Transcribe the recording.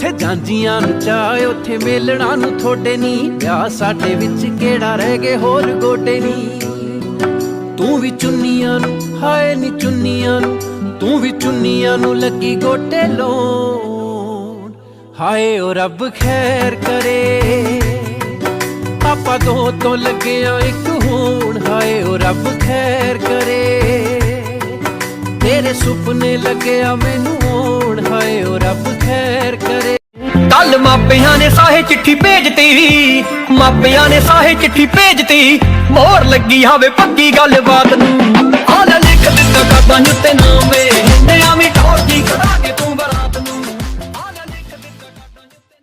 ਉੱਥੇ ਜਾਂਜੀਆਂ ਨੂੰ ਚਾਹ ਉੱਥੇ ਮੇਲਣਾ ਨੂੰ ਥੋੜੇ ਨਹੀਂ ਵਿਆਹ ਸਾਡੇ ਵਿੱਚ ਕਿਹੜਾ ਰਹਿ ਗਏ ਹੋਰ ਗੋਡੇ ਨਹੀਂ ਤੂੰ ਵੀ ਚੁੰਨੀਆਂ ਨੂੰ, ਹਾਏ ਨੀ ਚੁੰਨੀਆਂ ਨੂੰ, ਤੂੰ ਵੀ ਚੁੰਨੀਆਂ ਨੂੰ ਲੱਗੀ ਗੋਟੇ ਲੋਣ ਹਾਏ ਓ ਰੱਬ ਖੈਰ ਕਰੇ। ਆਪਾਂ ਦੋ ਤੋਂ ਲੱਗਿਆ ਇੱਕ ਹੋਣ। ਹਾਏ ਓ ਰੱਬ ਖੈਰ ਕਰੇ। ਤੇਰੇ ਸੁਪਨੇ ਲੱਗਿਆ ਮੈਨੂੰ ਹੋਣ। ਹਾਏ ਓ ਰੱਬ ਕੱਲ ਮਾਪਿਆਂ ਨੇ ਸਾਹੇ ਚਿੱਠੀ ਭੇਜਤੀ। ਮਾਪਿਆਂ ਨੇ ਸਾਹੇ ਚਿੱਠੀ ਭੇਜਤੀ। ਮੋਰ ਲੱਗੀ ਹਾਵੇ ਪੱਕੀ ਗੱਲਬਾਤ ਨੂੰ। ਹਾਲ ਲਿਖ ਦਿੱਤਾ ਕਾਬਾਂ ਉੱਤੇ ਨਾਮ ਵੇ ਹਿੰਦਿਆਂ ਵੀ ਟੋਰ ਕਰਾ ਕੇ ਤੂੰ ਬਰਾਤ ਨੂੰ। ਹਾਲ ਲਿਖ ਦਿੱਤਾ ਕਾਬਾਂ ਉੱਤੇ